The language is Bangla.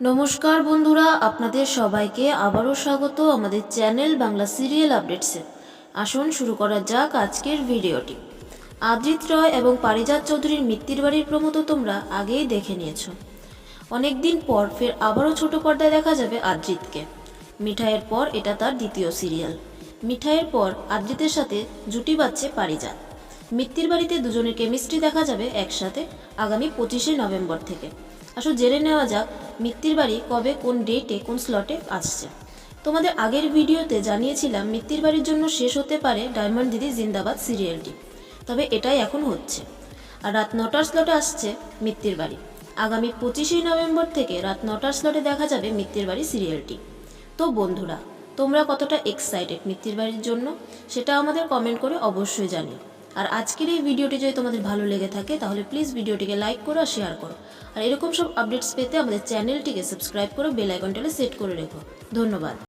নমস্কার বন্ধুরা, আপনাদের সবাইকে আবারও স্বাগত আমাদের চ্যানেল বাংলা সিরিয়াল আপডেটসে। আসুন শুরু করা যাক আজকের ভিডিওটি। আদ্রিত রয় এবং পারিজাত চৌধুরীর মৃত্যুর বাড়ির প্রমো তো তোমরা আগেই দেখে নিয়েছ। অনেকদিন পর ফের আবারও ছোট পর্দায় দেখা যাবে আদ্রিতকে। মিঠাইয়ের পর এটা তার দ্বিতীয় সিরিয়াল। মিঠাইয়ের পর আদ্রিতের সাথে জুটি বাঁধছে পারিজাত। মিত্তির বাড়িতে দুজনের কেমিস্ট্রি দেখা যাবে একসাথে আগামী পঁচিশে নভেম্বর থেকে। আসলে জেনে নেওয়া যাক মিত্তির বাড়ি কবে, কোন ডেটে কোন স্লটে আসছে। তোমাদের আগের ভিডিওতে জানিয়েছিলাম মিত্তির বাড়ির জন্য শেষ হতে পারে ডায়মন্ড দিদি জিন্দাবাদ সিরিয়ালটি। তবে এটাই এখন হচ্ছে। আর রাত নটার স্লটে আসছে মিত্তির বাড়ি। আগামী পঁচিশে নভেম্বর থেকে রাত নটার স্লটে দেখা যাবে মিত্তির বাড়ি সিরিয়ালটি। তো বন্ধুরা, তোমরা কতটা এক্সাইটেড মিত্তির বাড়ির জন্য, সেটা আমাদের কমেন্ট করে অবশ্যই জানিও। আর আজকের এই ভিডিওটি যদি তোমাদের ভালো লেগে থাকে, তাহলে প্লিজ ভিডিওটিকে লাইক করো আর শেয়ার করো। আর এরকম সব আপডেটস পেতে আমাদের চ্যানেলটিকে সাবস্ক্রাইব করে বেল আইকনটাকে সেট করে রেখো। ধন্যবাদ।